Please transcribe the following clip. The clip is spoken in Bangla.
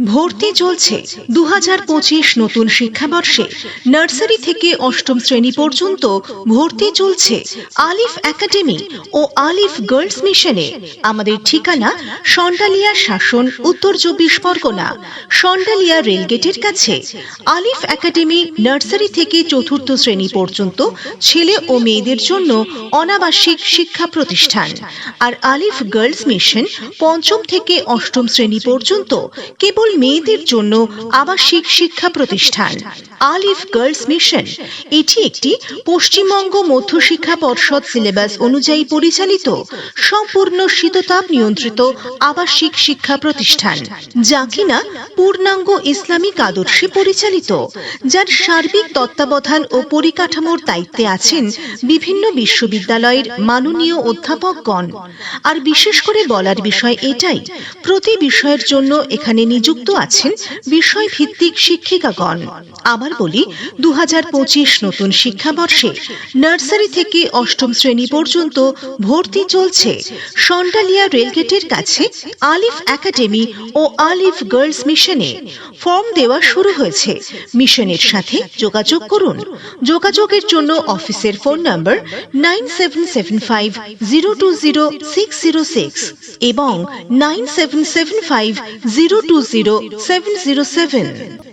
ভর্তি চলছে দু হাজার পঁচিশ নতুন শিক্ষাবর্ষে। নার্সারি থেকে অষ্টম শ্রেণি পর্যন্ত ভর্তি চলছে আলিফ একাডেমি ও আলিফ গার্লস মিশনে। আমাদের ঠিকানা সন্ডালিয়া শাসন, উত্তর চব্বিশ পরগনা। সন্ডালিয়া রেলগেটের কাছে। আলিফ একাডেমি নার্সারি থেকে চতুর্থ শ্রেণি পর্যন্ত ছেলে ও মেয়েদের জন্য অনাবাসিক শিক্ষা প্রতিষ্ঠান। আর আলিফ গার্লস মিশন পঞ্চম থেকে অষ্টম শ্রেণি পর্যন্ত কেবল মেয়েদের জন্য আবাসিক শিক্ষা প্রতিষ্ঠান, আলিফ গার্লস মিশন। এটি একটি পশ্চিমবঙ্গ মধ্যশিক্ষা পর্ষদ সিলেবাস অনুযায়ী পরিচালিত, সম্পূর্ণ শীততাপ নিয়ন্ত্রিত আবাসিক শিক্ষা প্রতিষ্ঠান, যা কিনা পূর্ণাঙ্গ ইসলামিক আদর্শে পরিচালিত, যার সার্বিক তত্ত্বাবধান ও পরিকাঠামোর দায়িত্বে আছেন বিভিন্ন বিশ্ববিদ্যালয়ের মাননীয় অধ্যাপকগণ। আর বিশেষ করে বলার বিষয় এটাই, প্রতি বিষয়ের জন্য এখানে নিযুক্ত আছেন বিষয় ভিত্তিক শিক্ষিকাগণ। আবার বলি দু নতুন শিক্ষাবর্ষে নার্সারি থেকে অষ্টম শ্রেণি পর্যন্ত ভর্তি চলছে। সন্ডালিয়া রেলগেটের কাছে আলিফ একাডেমি ও আলিফ গার্লস মিশনে ফর্ম দেওয়া শুরু হয়েছে। মিশনের সাথে যোগাযোগ করুন। যোগাযোগের জন্য অফিসের phone number nine seven seven five zero two zero six zero six এবং nine seven seven five zero two zero seven zero seven